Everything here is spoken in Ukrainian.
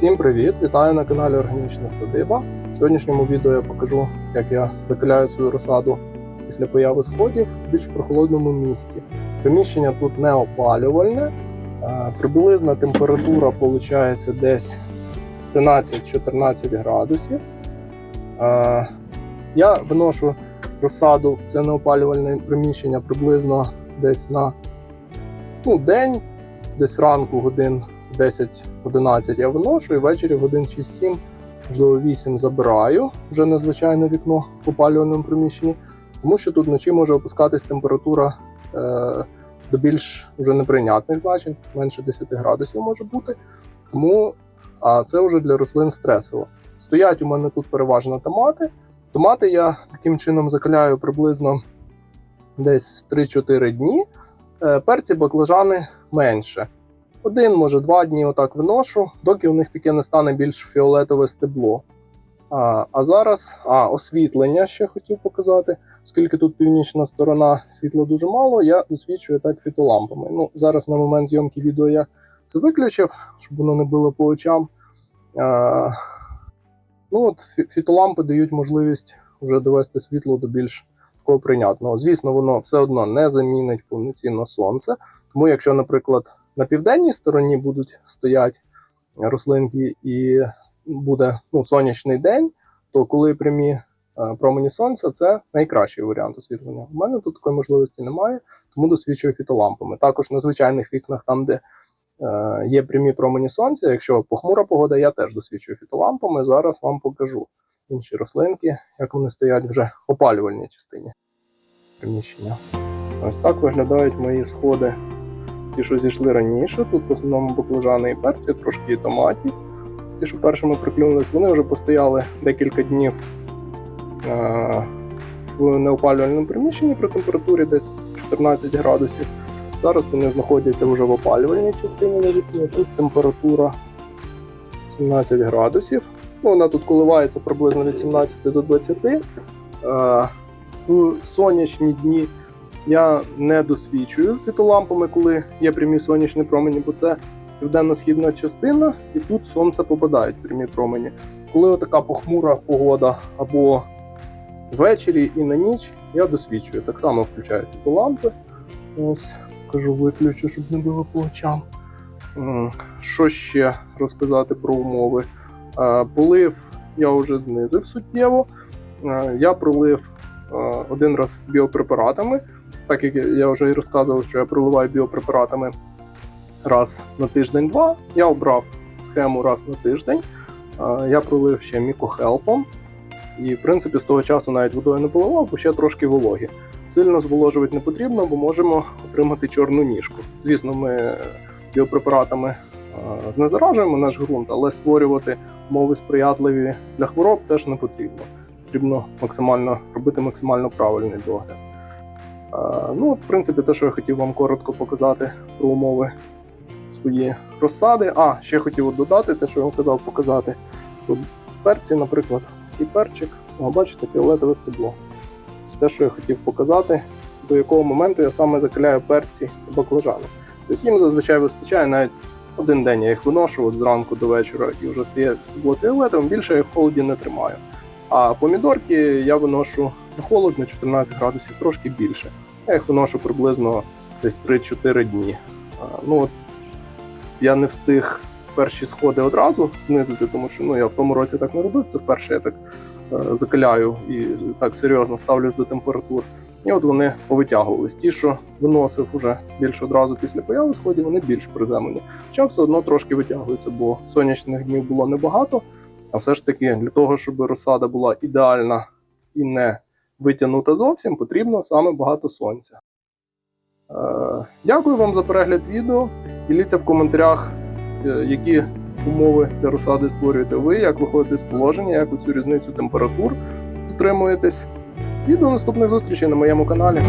Всім привіт! Вітаю на каналі Органічна Садиба. В сьогоднішньому відео я покажу, як я закаляю свою розсаду після появи сходів в більш прохолодному місці. Приміщення тут не опалювальне. Е, Приблизна температура виходить десь 13-14 градусів. Е, Я виношу розсаду в це неопалювальне приміщення приблизно десь на ну, день, десь ранку годин 10-11 я виношу і ввечері годин 6-7, можливо 8 забираю вже на звичайне вікно в опалювальному приміщенні, тому що тут вночі може опускатись температура е, до більш вже неприйнятних значень, менше 10 градусів може бути. Тому а це вже для рослин стресово. Стоять у мене тут переважно томати. Томати я таким чином закаляю приблизно десь 3-4 дні. Е, Перці баклажани менше. Один, може, два дні отак виношу, доки у них таке не стане більш фіолетове стебло. А, а зараз а, освітлення ще хотів показати. Оскільки тут північна сторона світла дуже мало, я освічую так фітолампами. Ну, зараз на момент зйомки відео я це виключив, щоб воно не було по очам. А, ну, от фітолампи дають можливість вже довести світло до більш такого прийнятного. Звісно, воно все одно не замінить повноцінно сонце. Тому, якщо, наприклад, на південній стороні будуть стояти рослинки і буде ну, сонячний день, то коли прямі е, промені сонця, це найкращий варіант освітлення. У мене тут такої можливості немає, тому досвідчую фітолампами. Також на звичайних вікнах, там, де е, є прямі промені сонця, якщо похмура погода, я теж досвідчую фітолампами. Зараз вам покажу інші рослинки, як вони стоять вже в опалювальній частині приміщення. Ось так виглядають мої сходи ті, що зійшли раніше. Тут в основному баклажани і перці, трошки і томатів. Ті, що першими приклюнулись, вони вже постояли декілька днів е- в неопалювальному приміщенні при температурі десь 14 градусів. Зараз вони знаходяться вже в опалювальній частині на вікні. Тут температура 17 градусів. Ну, вона тут коливається приблизно від 17 до 20. Е- в сонячні дні я не досвідчую фітолампами, коли є прямі сонячні промені, бо це південно-східна частина, і тут сонце попадають прямі промені. Коли така похмура погода або ввечері і на ніч, я досвідчую. Так само включаю фітолампи. Ось, кажу, виключу, щоб не було по очам. Що ще розказати про умови? Е, Полив я вже знизив суттєво. Е, Я пролив е, один раз біопрепаратами так як я вже і розказував, що я проливаю біопрепаратами раз на тиждень-два. Я обрав схему раз на тиждень. Я пролив ще мікохелпом. І, в принципі, з того часу навіть водою не поливав, бо ще трошки вологі. Сильно зволожувати не потрібно, бо можемо отримати чорну ніжку. Звісно, ми біопрепаратами знезаражуємо наш ґрунт, але створювати умови сприятливі для хвороб теж не потрібно. Потрібно максимально робити максимально правильний догляд. Ну, в принципі, те, що я хотів вам коротко показати про умови свої розсади. А, ще хотів от додати, те, що я вам казав показати, що перці, наприклад, і перчик, бачите, фіолетове стебло. Це те, що я хотів показати, до якого моменту я саме закаляю перці і баклажани. Тобто їм зазвичай вистачає навіть один день я їх виношу от зранку до вечора і вже стає стебло фіолетовим, більше я в холоді не тримаю. А помідорки я виношу на холод на 14 градусів, трошки більше. Я їх виношу приблизно десь 3-4 дні. Ну, от, я не встиг перші сходи одразу знизити, тому що ну, я в тому році так не робив. Це вперше я так е, закаляю і так серйозно ставлюсь до температур. І от вони повитягувались. Ті, що виносив уже більш одразу після появи сходів, вони більш приземлені. Хоча все одно трошки витягуються, бо сонячних днів було небагато. А все ж таки, для того, щоб розсада була ідеальна і не витягнута зовсім, потрібно саме багато сонця. Е, Дякую вам за перегляд відео. Діліться в коментарях, е, які умови для розсади створюєте ви, як виходите з положення, як цю різницю температур дотримуєтесь. І до наступних зустрічей на моєму каналі.